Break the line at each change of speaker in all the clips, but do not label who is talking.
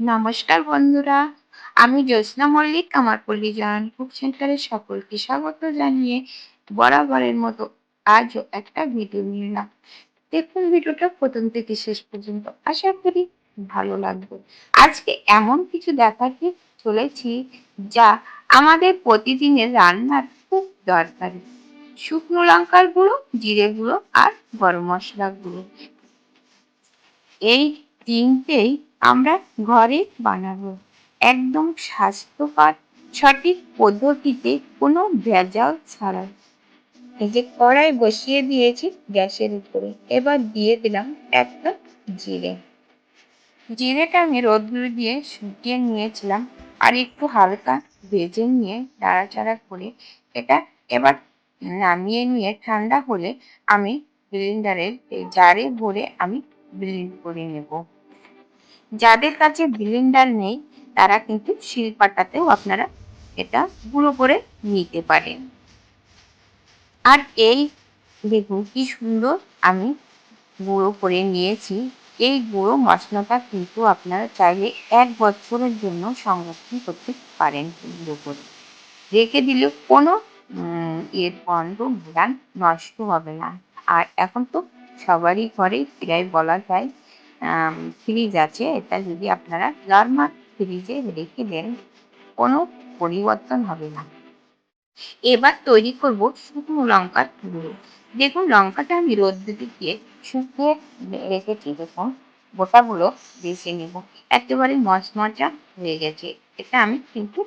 নমস্কার বন্ধুরা, আমি জ্যোৎস্না মল্লিক, আমার পল্লী জানান কুক সেন্টারে সকলকে স্বাগত জানিয়ে বরাবরের মতো আজও একটা ভিডিও নিলাম দেখুন ভিডিওটা প্রথম থেকে শেষ পর্যন্ত, আশা করি ভালো লাগবে। আজকে এমন কিছু দেখাতে চলেছি যা আমাদের প্রতিদিনের রান্নার খুব দরকারি। শুকনো লঙ্কার গুঁড়ো, জিরে গুঁড়ো আর গরম মশলা গুঁড়ো। এই তিনটেই আমরা ঘরে বানাবো। একদম স্বাস্থ্যকর, সঠিক পদ্ধতিতে কোনো ভেজাল ছাড়াই এই যে কড়াই বসিয়ে দিয়েছি গ্যাসের উপরে। এবার দিয়ে দিলাম একটা জিরে। জিরেটা আমি রোদ্দুরে দিয়ে শুকিয়ে নিয়েছিলাম আর একটু হালকা ভেজে নিয়ে নাড়াচাড়া করে এটা এবার নামিয়ে নিয়ে ঠান্ডা হলে আমি ব্লেন্ডারের জারে ভরে আমি ব্লেন্ড করে নেব। যাদের কাছে ব্লেন্ডার নেই, তারা কিন্তু শিলপাটাতেও আপনারা এটা গুঁড়ো করে নিতে পারেন। আর এই দেখুন কি সুন্দর আমি গুঁড়ো করে নিয়েছি। এই গুঁড়ো মশলাটা কিন্তু আপনারা চাইলে এক বছরের জন্য সংরক্ষণ করতে পারেন গুঁড়ো করে রেখে দিলে কোনো এর গন্ধ ঘ্রাণ নষ্ট হবে না। আর এখন তো সবারই ঘরে প্রায় বলা যায় ফ্রিজ আছে। এটা যদি আপনারা নর্মাল ফ্রিজে রেখে দেন, কোনো পরিবর্তন হবে না। এবার তৈরি করব শুকনো লঙ্কার গুঁড়ো। দেখুন, লঙ্কাটা আমি রোদ্দুরে দিয়ে শুকিয়ে রেখেছি। দেখুন, গোটাগুলো বেছে নেব। একেবারে মচমচা হয়ে গেছে। এটা আমি কিন্তু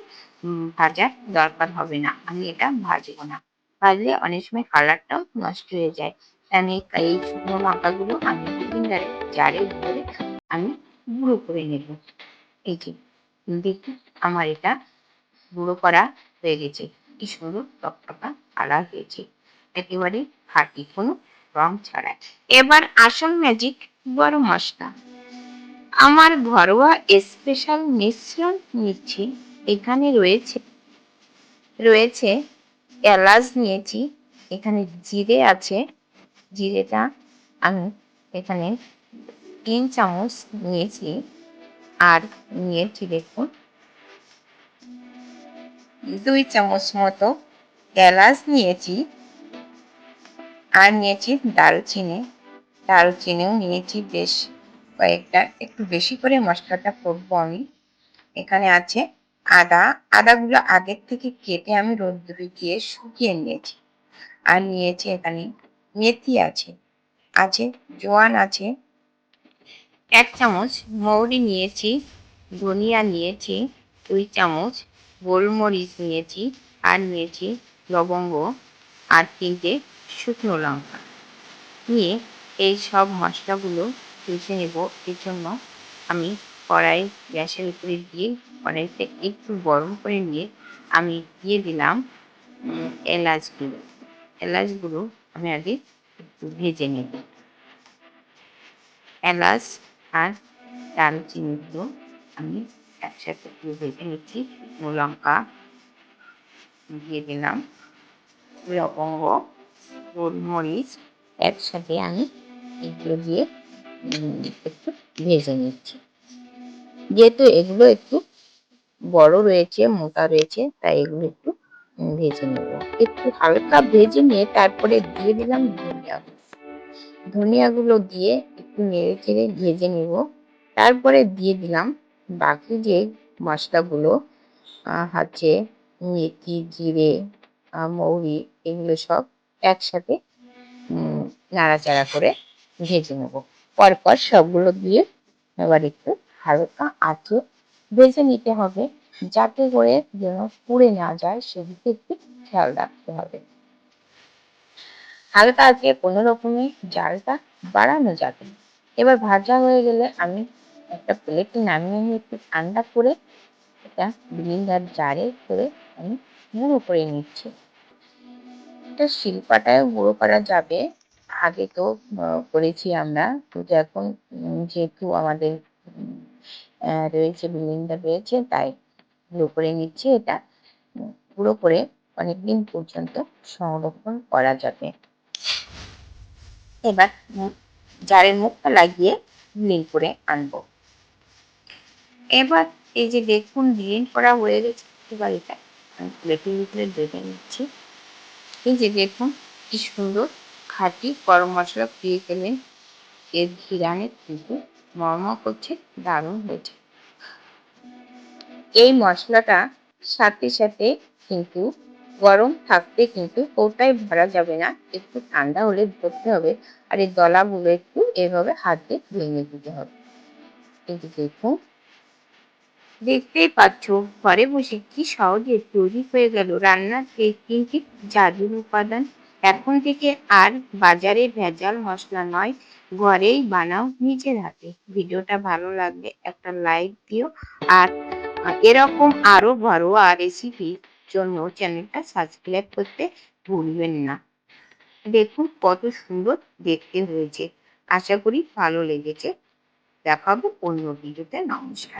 ভাজার দরকার হবে না। আমি এটা ভাজবো না। ভাজলে অনেক সময় কালারটাও নষ্ট হয়ে যায়। আমি এই শুকনো লঙ্কাগুলো আমি ব্লেন্ডারে জারে ভরে আমি গুঁড়ো করে নেব। এই যে, দেখুন আমার এটা গুঁড়ো করা হয়ে গেছে। কি সুন্দর টকটকা কালার হয়েছে। একেবারে খাঁটি কোনো রং ছাড়া এবার আসল ম্যাজিক গরম মশলা। আমার ঘরোয়া স্পেশাল মিশ্রণ নিচ্ছি। এখানে রয়েছে রয়েছে এলাচ নিয়েছি। এখানে জিরে আছে। জিরেটা আমি এখানে তিন চামচ নিয়েছি। আর নিয়েছি দেখুন, দুই চামচ মতো এলাচ নিয়েছি। আর নিয়েছি দারুচিনি। দারুচিনিও নিয়েছি বেশ কয়েকটা, একটু বেশি করে মশলাটা করব আমি। এখানে আছে আদা। আদাগুলো আগের থেকে কেটে আমি রোদ্দুরে দিয়ে শুকিয়ে নিয়েছি। আর নিয়েছি এখানে মেথি আছে। আছে, জোয়ান আছে। এক চামচ মৌরি নিয়েছি, ধনিয়া নিয়েছি, দুই চামচ গোলমরিচ নিয়েছি, আর নিয়েছি লবঙ্গ, আর তিনটে শুকনো লঙ্কা। নিয়ে এই সব মশলাগুলো পিষে নেব। এর জন্য আমি কড়াই গ্যাসের উপরে দিয়ে কড়াইতে একটু গরম করে নিয়ে আমি দিয়ে দিলাম এলাচগুলো। এলাচগুলো আমি আগে একটু ভেজে নেব। এলাচ আর দারুচিনিগুলো আমি একসাথে একটু ভেজে নিচ্ছি। লঙ্কা দিয়ে দিলাম। লবঙ্গ, গোলমরিচ একসাথে আমি এগুলো দিয়ে একটু ভেজে নিচ্ছি। যেহেতু এগুলো একটু বড় রয়েছে, মোটা রয়েছে, তাই এগুলো ভেজে নেব। একটু হালকা ভেজে নিয়ে তারপরে দিয়ে দিলাম ধনিয়া ধনিয়াগুলো দিয়ে একটু নেড়ে চেড়ে ভেজে নেব। তারপরে দিয়ে দিলাম বাকি যে মশলাগুলো হচ্ছে মেথি, জিরে মৌরি, এগুলো সব একসাথে নাড়াচাড়া করে ভেজে নেব। পরপর সবগুলো দিয়ে এবার একটু হালকা আঁচে ভেজে নিতে হবে। যাতে করে যেন পুড়ে না যায়, সেদিকে একটু খেয়াল রাখতে হবে। হালকা আঁচে কোনো রকমে জালটা বাড়ানো যাবে এবার ভাজা হয়ে গেলে আমি একটা প্লেটে নামিয়ে নিয়ে একটু ঠান্ডা করে এটা ব্লিন্ডার জারে করে আমি গুঁড়ো করে নিচ্ছি। এটা শিলপাটায় গুঁড়ো করা যাবে। আগে তো করেছি আমরা। কিন্তু এখন যেহেতু আমাদের রয়েছে ব্লিন্ডার রয়েছে, তাই গুঁড়ো করে নিচ্ছি এটা। গুঁড়ো করে অনেকদিন পর্যন্ত সংরক্ষণ করা যাবে। এবার জারের মুখটা লাগিয়ে ব্লিন্ড করে আনব। এবার এই যে দেখুন গ্রিন করা হয়ে গেছে, এবার এটা আমি প্লেটের ভিতরে দেখে নিচ্ছি। এই যে দেখুন, কি সুন্দর খাঁটি গরম মশলা দিয়ে গেলেন। এর ঘিরানে কিন্তু মর্ম করছে, দারুণ হয়েছে। এই মশলাটা সাথে সাথে কিন্তু গরম থাকতে কিন্তু ওটাই ভরা যাবে না। একটু ঠান্ডা হলে ধরতে হবে আর এই দলাগুলো একটু এভাবে হাতে ভেঙে দিতে হবে। কিন্তু দেখুন। দেখতেই পাচ্ছ, ঘরে বসে কি সহজে তৈরি হয়ে গেল রান্নার এই তিনটি জাদুর উপাদান। এখন থেকে আর বাজারে ভেজাল মশলা নয়, ঘরেই বানাও নিজের হাতে। ভিডিওটা ভালো লাগলে একটা লাইক দিও আর এরকম আরও ঘরোয়া রেসিপির জন্য চ্যানেলটা সাবস্ক্রাইব করতে ভুলবেন না। দেখুন কত সুন্দর দেখতে হয়েছে। আশা করি ভালো লেগেছে। দেখাবো অন্য ভিডিওতে নমস্কার।